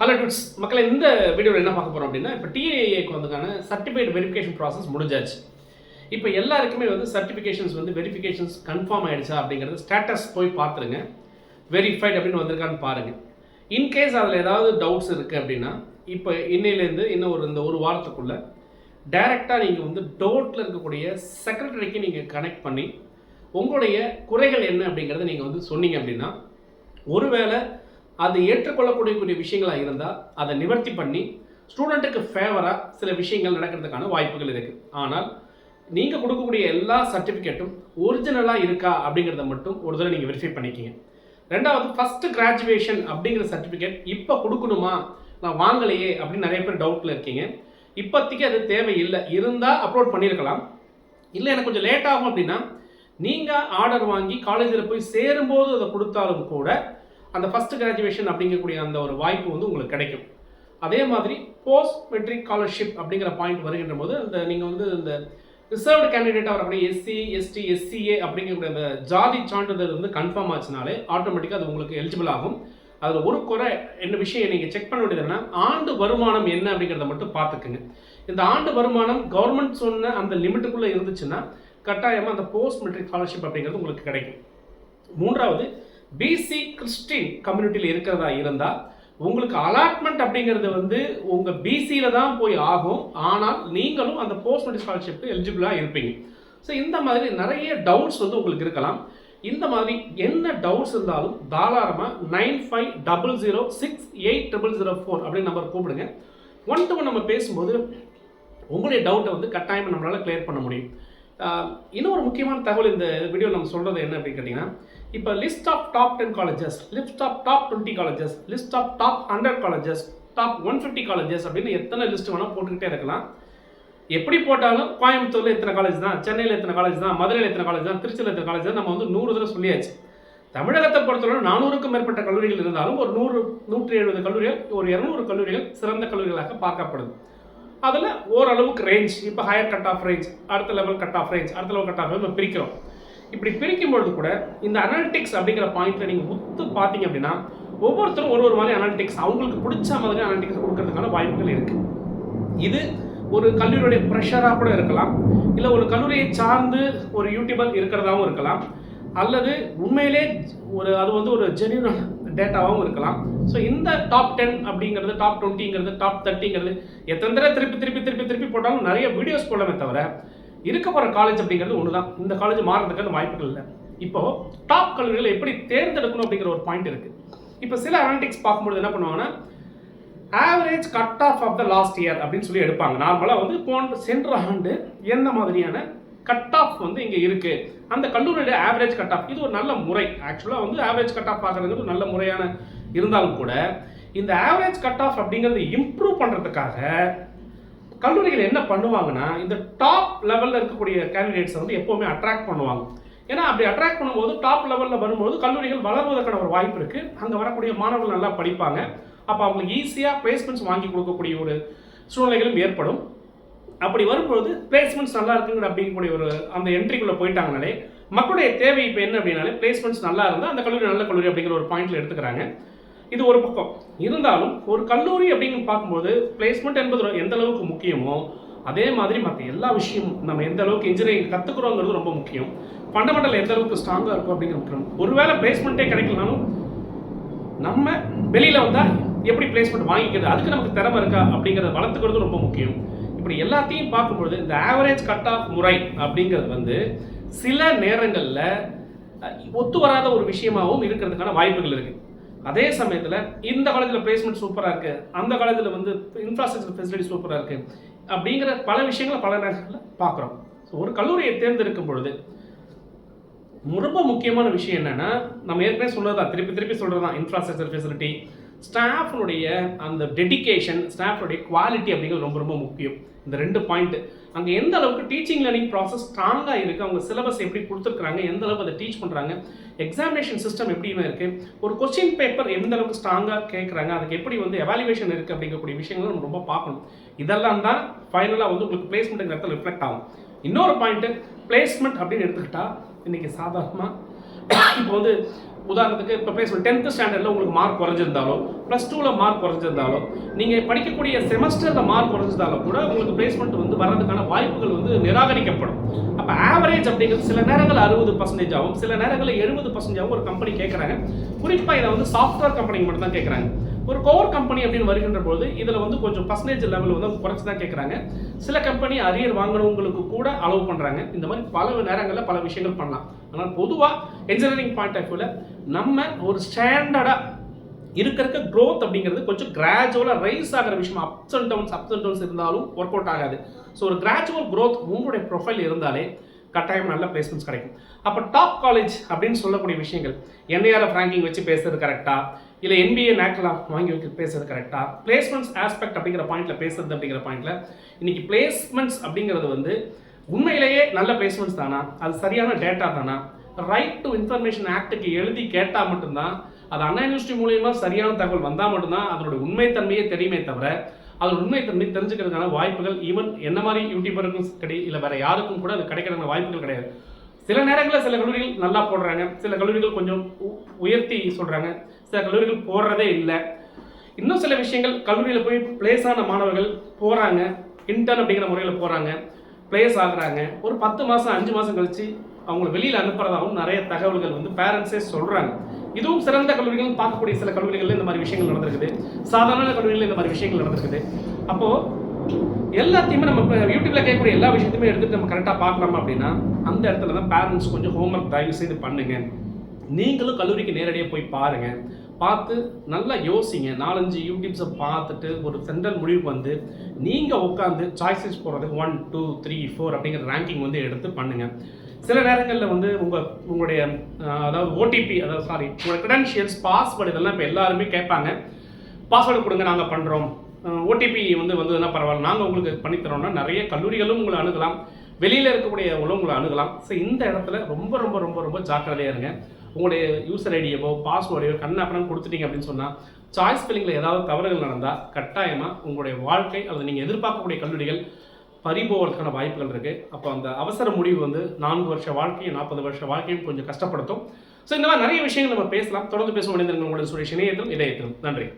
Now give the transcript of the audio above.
Hello dudes மக்களை இந்த வீடியோவில் என்ன பார்க்க போகிறோம் அப்படின்னா இப்போ டிஏஏக்கு வந்ததுக்கான சர்டிஃபிகேட் வெரிஃபிகேஷன் ப்ராசஸ் முடிஞ்சாச்சு. இப்போ எல்லாருக்குமே வந்து சர்டிஃபிகேஷன்ஸ் வந்து வெரிஃபிகேஷன்ஸ் கன்ஃபார்ம் ஆகிடுச்சா அப்படிங்கிறது ஸ்டேட்டஸ் போய் பார்த்துருங்க. வெரிஃபைட் அப்படின்னு வந்திருக்கான்னு பாருங்கள் இன்கேஸ் அதில் ஏதாவது டவுட்ஸ் இருக்குது அப்படின்னா இப்போ இன்னையிலேருந்து இன்னும் ஒரு இந்த ஒரு வாரத்துக்குள்ளே டைரெக்டாக நீங்கள் வந்து டோட்டில் இருக்கக்கூடிய செக்ரட்டரிக்கு நீங்கள் கனெக்ட் பண்ணி உங்களுடைய குறைகள் என்ன அப்படிங்கிறத நீங்கள் வந்து சொன்னீங்க அப்படின்னா ஒருவேளை அது ஏற்றுக்கொள்ளக்கூடிய விஷயங்களாக இருந்தால் அதை நிவர்த்தி பண்ணி ஸ்டூடெண்ட்டுக்கு ஃபேவராக சில விஷயங்கள் நடக்கிறதுக்கான வாய்ப்புகள் இருக்குது ஆனால் நீங்கள் கொடுக்கக்கூடிய எல்லா சர்டிஃபிகேட்டும் ஒரிஜினலாக இருக்கா அப்படிங்கிறத மட்டும் ஒரு தடவை நீங்கள் வெரிஃபை பண்ணிக்கிங்க. ரெண்டாவது ஃபஸ்ட்டு கிராஜுவேஷன் அப்படிங்கிற சர்டிஃபிகேட் இப்போ கொடுக்கணுமா? நான் வாங்கலையே அப்படின்னு நிறைய பேர் டவுட்டில் இருக்கீங்க. இப்போதைக்கு அது தேவையில்லை. இருந்தால் அப்லோட் பண்ணியிருக்கலாம் இல்லை எனக்கு கொஞ்சம் லேட் ஆகும் அப்படின்னா நீங்கள் ஆர்டர் வாங்கி காலேஜில் போய் சேரும்போது அதை கொடுத்தாலும் கூட அந்த ஃபஸ்ட் கிராஜுவேஷன் அப்படிங்கக்கூடிய அந்த ஒரு வாய்ப்பு வந்து உங்களுக்கு கிடைக்கும். அதே மாதிரி போஸ்ட் மெட்ரிக் ஸ்காலர்ஷிப் அப்படிங்கிற பாயிண்ட் வருகின்ற போது அந்த நீங்கள் வந்து இந்த ரிசர்வ்டு கேண்டிடேட்டாக வரக்கூடிய எஸ்சி எஸ்டி எஸ்சிஏ அப்படிங்கக்கூடிய அந்த ஜாதி சான்றிதழ் வந்து கன்ஃபார்ம் ஆச்சுனாலே ஆட்டோமேட்டிக்காக அது உங்களுக்கு எலிஜிபிள் ஆகும். அதில் ஒரு குறை என்ன விஷயம் நீங்கள் செக் பண்ண வேண்டியதுன்னா ஆண்டு வருமானம் என்ன அப்படிங்கிறத மட்டும் பார்த்துக்குங்க. இந்த ஆண்டு வருமானம் கவர்மெண்ட் சொன்ன அந்த லிமிட்டுக்குள்ளே இருந்துச்சுன்னா கட்டாயமாக அந்த போஸ்ட் மெட்ரிக் ஸ்காலர்ஷிப் அப்படிங்கிறது உங்களுக்கு கிடைக்கும். மூன்றாவது பிசி கிறிஸ்டின் கம்யூனிட்டியில் இருக்கிறதா இருந்தால் உங்களுக்கு அலாட்மெண்ட் அப்படிங்கிறது வந்து உங்கள் பிசியில் தான் போய் ஆகும். ஆனால் நீங்களும் அந்த போஸ்ட் மெட்ரிக் ஸ்காலர்ஷிப்க்கு எலிஜிபிளாக இருப்பீங்க. ஸோ இந்த மாதிரி நிறைய டவுட்ஸ் வந்து உங்களுக்கு இருக்கலாம். இந்த மாதிரி என்ன டவுட்ஸ் இருந்தாலும் தாராளமாக nine five double zero six eight double zero four அப்படின்னு நம்பர் கூப்பிடுங்க. ஒன் டு ஒன் நம்ம பேசும்போது உங்களுடைய டவுட்டை வந்து கட்டாயமாக நம்மளால் கிளியர் பண்ண முடியும். இன்னொரு முக்கியமான தகவல் இந்த வீடியோ நம்ம சொல்கிறது என்ன அப்படின்னு கேட்டிங்கன்னா இப்போ list of top ten colleges list of top twenty colleges list of top hundred colleges top one fifty colleges அப்படின்னு எத்தனை லிஸ்ட் வேணால் போட்டுக்கிட்டே இருக்கலாம். எப்படி போட்டாலும் கோயம்புத்தூரில் எத்தனை காலேஜ் தான் சென்னையில் எத்தனை காலேஜ் தான் மதுரையில் எத்தனை காலேஜ் தான் திருச்சியில் எத்தனை காலேஜ் தான் நம்ம வந்து நூறு தடவை சொல்லியாச்சு. தமிழகத்தை பொறுத்தவரை நானூறுக்கும் மேற்பட்ட கல்லூரிகள் இருந்தாலும் ஒரு நூறு நூற்றி எழுபது கல்லூரிகள் ஒரு இரநூறு கல்லூரிகள் சிறந்த கல்லூரிகளாக பார்க்கப்படுது. அதில் ஓரளவுக்கு ரேஞ்ச் இப்போ ஹையர் கட் ஆஃப் ரேஞ்ச் அடுத்த லெவல் கட் ஆஃப் ரேஞ்ச் அடுத்த லெவல் கட் ஆஃப் நம்ம பிரிக்கிறோம். இப்படி பிரிக்கும் பொழுது கூட இந்த அனாலிட்டிக்ஸ் அப்படிங்கிற பாயிண்ட்ல நீங்கள் உத்து பார்த்தீங்க அப்படின்னா ஒவ்வொருத்தரும் ஒரு ஒரு மாதிரி அனாலிட்டிக்ஸ் அவங்களுக்கு பிடிச்ச மாதிரி அனாலிட்டிக்ஸ் கொடுக்கறதுக்கான வாய்ப்புகள் இருக்குது இது ஒரு கல்லூரியுடைய ப்ரெஷராக கூட இருக்கலாம். இல்லை ஒரு கல்லூரியை சார்ந்து ஒரு யூடியூபர் இருக்கிறதாகவும் இருக்கலாம். அல்லது உண்மையிலே ஒரு அது வந்து ஒரு ஜென்யூனான டேட்டாவும் இருக்கலாம். ஸோ இந்த டாப் டென் அப்படிங்கிறது டாப் டுவெண்ட்டிங்கிறது டாப் தேர்ட்டிங்கிறது எத்தனை தடவை திருப்பி திருப்பி திருப்பி திருப்பி போட்டாலும் நிறைய வீடியோஸ் போடலாமே தவிர இருக்க போகிற காலேஜ் அப்படிங்கிறது ஒன்று தான் இந்த காலேஜ் மாறுறதுக்கான வாய்ப்புகள் இல்லை. இப்போது டாப் கல்லூரிகளை எப்படி தேர்ந்தெடுக்கணும் அப்படிங்கிற ஒரு பாயிண்ட் இருக்குது இப்போ சில அனாலிட்டிக்ஸ் பார்க்கும்போது என்ன பண்ணுவாங்கன்னா average cut off of the last year அப்படின்னு சொல்லி எடுப்பாங்க. நார்மலாக வந்து போன்ற சென்ற ஆண்டு என்ன மாதிரியான கட் ஆஃப் வந்து இங்கே இருக்கு. அந்த கல்லூரியுடைய ஆவரேஜ் கட் ஆஃப் இது ஒரு நல்ல முறை. ஆக்சுவலாக வந்து ஆவரேஜ் கட் ஆஃப் பார்க்குறதுங்கிறது ஒரு நல்ல முறையான இருந்தாலும் கூட இந்த ஆவரேஜ் கட் ஆஃப் அப்படிங்கிறது இம்ப்ரூவ் பண்ணுறதுக்காக கல்லூரிகள் என்ன பண்ணுவாங்கன்னா இந்த டாப் லெவலில் இருக்கக்கூடிய கேண்டிடேட்ஸை வந்து எப்போவுமே அட்ராக்ட் பண்ணுவாங்க. ஏன்னா அப்படி அட்ராக்ட் பண்ணும்போது டாப் லெவலில் வரும்போது கல்லூரிகள் வளர்வதற்கான ஒரு வாய்ப்பு இருக்குது அங்கே வரக்கூடிய மாணவர்கள் நல்லா படிப்பாங்க. அப்போ அவங்களுக்கு ஈஸியாக பிளேஸ்மெண்ட்ஸ் வாங்கி கொடுக்கக்கூடிய ஒரு சூழ்நிலைகளும் ஏற்படும். அப்படி வரும்பொழுது பிளேஸ்மெண்ட்ஸ் நல்லா இருக்குங்கிற அப்படிங்கக்கூடிய ஒரு அந்த என்ட்ரிக்குள்ளே போயிட்டாங்கனாலே மக்களுடைய தேவை இப்போ என்ன அப்படின்னாலே பிளேஸ்மெண்ட்ஸ் நல்லா இருந்தால் அந்த கல்லூரி நல்ல கல்லூரி அப்படிங்கிற ஒரு பாயிண்ட்ல எடுத்துக்கிறாங்க. இது ஒரு பக்கம். இருந்தாலும் ஒரு கல்லூரி அப்படின்னு பார்க்கும்போது பிளேஸ்மெண்ட் என்பது எந்த அளவுக்கு முக்கியமோ அதே மாதிரி மற்ற எல்லா விஷயமும் நம்ம எந்த அளவுக்கு இன்ஜினியரிங் கற்றுக்குறோங்கிறது ரொம்ப முக்கியம். ஃபண்டமெண்டல் எந்த அளவுக்கு ஸ்ட்ராங்காக இருக்கும் அப்படிங்கிற முக்கியம். ஒருவேளை பிளேஸ்மெண்ட்டே கிடைக்கலனாலும் நம்ம வெளியில் வந்தால் எப்படி பிளேஸ்மெண்ட் வாங்கிக்கிறது அதுக்கு நமக்கு திறமை இருக்கா அப்படிங்கிறத வளர்த்துக்கிறது ரொம்ப முக்கியம். இப்படி எல்லாத்தையும் பார்க்கும்பொழுது இந்த ஆவரேஜ் கட் ஆஃப் முறை அப்படிங்கிறது வந்து சில நேரங்களில் ஒத்து வராத ஒரு விஷயமாகவும் இருக்கிறதுக்கான வாய்ப்புகள் இருக்குது அதே சமயத்தில் இந்த காலேஜில் பிளேஸ்மெண்ட் சூப்பராக இருக்குது அந்த காலேஜில் வந்து இன்ஃப்ராஸ்ட்ரக்சர் ஃபெசிலிட்டி சூப்பராக இருக்குது அப்படிங்கிற பல விஷயங்களை பல நேரங்களில் பார்க்குறோம். ஸோ ஒரு கல்லூரியை தேர்ந்தெடுக்கும் பொழுது ரொம்ப முக்கியமான விஷயம் என்னென்னா நம்ம ஏற்கனவே சொன்னதா திருப்பி திருப்பி சொல்கிறது தான் இன்ஃப்ராஸ்ட்ரக்சர் ஃபெசிலிட்டி ஸ்டாஃப்னுடைய அந்த டெடிகேஷன் ஸ்டாஃப்னுடைய குவாலிட்டி அப்படிங்கிறது ரொம்ப ரொம்ப முக்கியம். இந்த ரெண்டு பாயிண்ட்டு அங்கே எந்த அளவுக்கு டீச்சிங் லேர்னிங் ப்ராசஸ் ஸ்ட்ராங்காக இருக்குது அவங்க சிலபஸ் எப்படி கொடுத்துருக்குறாங்க எந்த அளவுக்கு அதை டீச் பண்ணுறாங்க எக்ஸாமினேஷன் சிஸ்டம் எப்படின்னு இருக்குது ஒரு கொஸ்டின் பேப்பர் எந்த அளவுக்கு ஸ்ட்ராங்காக கேட்குறாங்க அதுக்கு எப்படி வந்து எவாலுவேஷன் இருக்குது அப்படிங்கக்கூடிய விஷயங்களும் நம்ம ரொம்ப பார்க்கணும். இதெல்லாம் தான் ஃபைனலாக வந்து உங்களுக்கு பிளேஸ்மெண்ட் இடத்துல ரிஃப்ளெக்ட் ஆகும். இன்னொரு பாயிண்ட்டு பிளேஸ்மெண்ட் அப்படின்னு எடுத்துக்கிட்டால் இன்றைக்கி சாதாரணமாக இப்போ வந்து உதாரணத்துக்கு இப்போ பிளேஸ்மெண்ட் டென்த்து ஸ்டாண்டர்டில் உங்களுக்கு மார்க் குறைஞ்சிருந்தாலோ ப்ளஸ் டூவில் மார்க் குறைஞ்சிருந்தாலோ நீங்கள் படிக்கக்கூடிய செமஸ்டரில் மார்க் குறைஞ்சிருந்தாலும் கூட உங்களுக்கு பிளேஸ்மெண்ட் வந்து வர்றதுக்கான வாய்ப்புகள் வந்து நிராகரிக்கப்படும். அப்போ ஆவரேஜ் அப்படிங்கிறது சில நேரங்கள் அறுபது பர்சன்டேஜ் ஆகும் சில நேரங்களில் எழுபது பர்சன்டேஜ் ஆகும் ஒரு கம்பெனி கேட்குறாங்க குறிப்பாக இதை வந்து சாஃப்ட்வேர் கம்பெனிக்கு மட்டும் தான் கேட்குறாங்க ஒரு கோர் கம்பெனி அப்படின்னு வருகின்ற போது இதில் வந்து கொஞ்சம் பர்சன்டேஜ் லெவல் வந்து குறைச்சி தான் கேட்குறாங்க சில கம்பெனி அரியர் வாங்கினவங்களுக்கு கூட அலோவ் பண்ணுறாங்க இந்த மாதிரி பல நேரங்களில் பல விஷயங்கள் பண்ணலாம். ஆனால் பொதுவாக என்ஜினியரிங் பாயிண்ட் ஆஃப் வியூவில் நம்ம ஒரு ஸ்டாண்டர்டாக இருக்க இருக்க க்ரோத் அப்படிங்கிறது கொஞ்சம் கிராஜுவலாக ரைஸ் ஆகிற விஷயம் ups and downs ups and downs இருந்தாலும் ஒர்க் அவுட் ஆகாது. ஸோ ஒரு கிராஜுவல் க்ரோத் உங்களுடைய ப்ரொஃபைல் இருந்தாலே கட்டாயம் நல்ல பிளேஸ்மெண்ட்ஸ் கிடைக்கும். அப்போ டாப் காலேஜ் அப்படின்னு சொல்லக்கூடிய விஷயங்கள் என்ஐஆர் ரேங்கிங் வச்சு பேசுறது கரெக்டாக இல்லை என்பிஏ நேக்கலாம் வாங்கி வைக்க பேசுறது கரெக்டாக பிளேஸ்மெண்ட்ஸ் ஆஸ்பெக்ட் அப்படிங்கிற பாயிண்ட்ல பேசுறது அப்படிங்கிற பாயிண்ட்ல இன்னைக்கு பிளேஸ்மெண்ட்ஸ் அப்படிங்கிறது வந்து உண்மையிலேயே நல்ல பிளேஸ்மெண்ட்ஸ் தானா? அது சரியான டேட்டா தானா? ரைட் டு இன்ஃபர்மேஷன் ஆக்டுக்கு எழுதி கேட்டால் மட்டும்தான் அது அண்ணா யூனிவர்சிட்டி மூலியமா சரியான தகவல் வந்தால் மட்டும்தான் அதனோட உண்மைத்தன்மையே தெரியுமே தவிர அதோட உண்மைத்தன்மை தெரிஞ்சுக்கிறதுக்கான வாய்ப்புகள் ஈவன் என்ன மாதிரி யூடியூபருக்கும் கிடையாது இல்லை வேற யாருக்கும் கூட அது கிடைக்கிறதுக்கான வாய்ப்புகள் கிடையாது. சில நேரங்களில் சில கல்லூரிகள் நல்லா போடுறாங்க சில கல்லூரிகள் கொஞ்சம் உ- உயர்த்தி சொல்கிறாங்க சில கல்லூரிகள் போடுறதே இல்லை. இன்னும் சில விஷயங்கள் கல்லூரியில் போய் பிளேஸ் ஆன மாணவர்கள் போகிறாங்க இன்டர்ன் அப்படிங்கிற முறையில் போகிறாங்க பிளேஸ் ஆகுறாங்க. ஒரு பத்து மாதம் அஞ்சு மாதம் கழித்து அவங்களை வெளியில் அனுப்புகிறதாகவும் நிறைய தகவல்கள் வந்து பேரண்ட்ஸே சொல்கிறாங்க இதுவும் சிறந்த கல்லூரிகள் பார்க்கக்கூடிய சில கல்லூரிகளில் இந்த மாதிரி விஷயங்கள் நடந்திருக்குது. சாதாரண கல்லூரிகளில் இந்த மாதிரி விஷயங்கள் நடந்திருக்குது. அப்போது எல்லாத்தையுமே நம்ம இப்போ யூடியூப்ல கேட்கக்கூடிய எல்லா விஷயத்தையுமே எடுத்துட்டு நம்ம கரெக்டாக பார்க்குறோம் அப்படின்னா அந்த இடத்துல தான் பேரண்ட்ஸ் கொஞ்சம் ஹோம்ஒர்க் தயவு செய்து பண்ணுங்க. நீங்களும் கல்லூரிக்கு நேரடியாக போய் பாருங்க. பார்த்து நல்லா யோசிங்க. நாலஞ்சு யூடியூப்ஸை பார்த்துட்டு ஒரு சென்ட்ரல் முடிவுக்கு வந்து நீங்கள் உட்காந்து சாய்ஸஸ் போடுறதுக்கு ஒன் டூ த்ரீ ஃபோர் அப்படிங்கிற ரேங்கிங் வந்து எடுத்து பண்ணுங்கள் சில நேரங்களில் வந்து உங்கள் உங்களுடைய அதாவது ஓடிபி அதாவது சாரி உங்களோட க்ரெடென்ஷியல்ஸ் பாஸ்வேர்டு இதெல்லாம் இப்போ எல்லாருமே கேட்பாங்க. பாஸ்வேர்டு கொடுங்க நாங்கள் பண்ணுறோம் ஓடிபி வந்து வந்ததுன்னா பரவாயில்ல. நாங்கள் உங்களுக்கு பண்ணித்தரோம்னா நிறைய கல்லூரிகளும் உங்களை அணுகலாம். வெளியில் இருக்கக்கூடிய உங்களை அணுகலாம். ஸோ இந்த இடத்துல ரொம்ப ரொம்ப ரொம்ப ரொம்ப ஜாக்கிரதையாக இருங்க. உங்களுடைய யூசர் ஐடியவோ பாஸ்வேர்டையோ கண்ணாப்பணம் கொடுத்துட்டீங்க அப்படின்னு சொன்னால் சாய்ஸ் ஃபில்லிங்கில் ஏதாவது தவறுகள் நடந்தால் கட்டாயமாக உங்களுடைய வாழ்க்கை அல்லது நீங்கள் எதிர்பார்க்கக்கூடிய கல்லூரிகள் பறிபோவதற்கான வாய்ப்புகள் இருக்குது அப்போ அந்த அவசர முடிவு வந்து நான்கு வருஷ வாழ்க்கையும் நாற்பது வருஷ வாழ்க்கையும் கொஞ்சம் கஷ்டப்படுத்தும். ஸோ இந்த மாதிரி நிறைய விஷயங்கள் நம்ம பேசலாம். தொடர்ந்து பேசும் மனிதர்கள் உங்களுடைய சுரேஷ் இணையத்திலும் இதயத்திலும் நன்றி.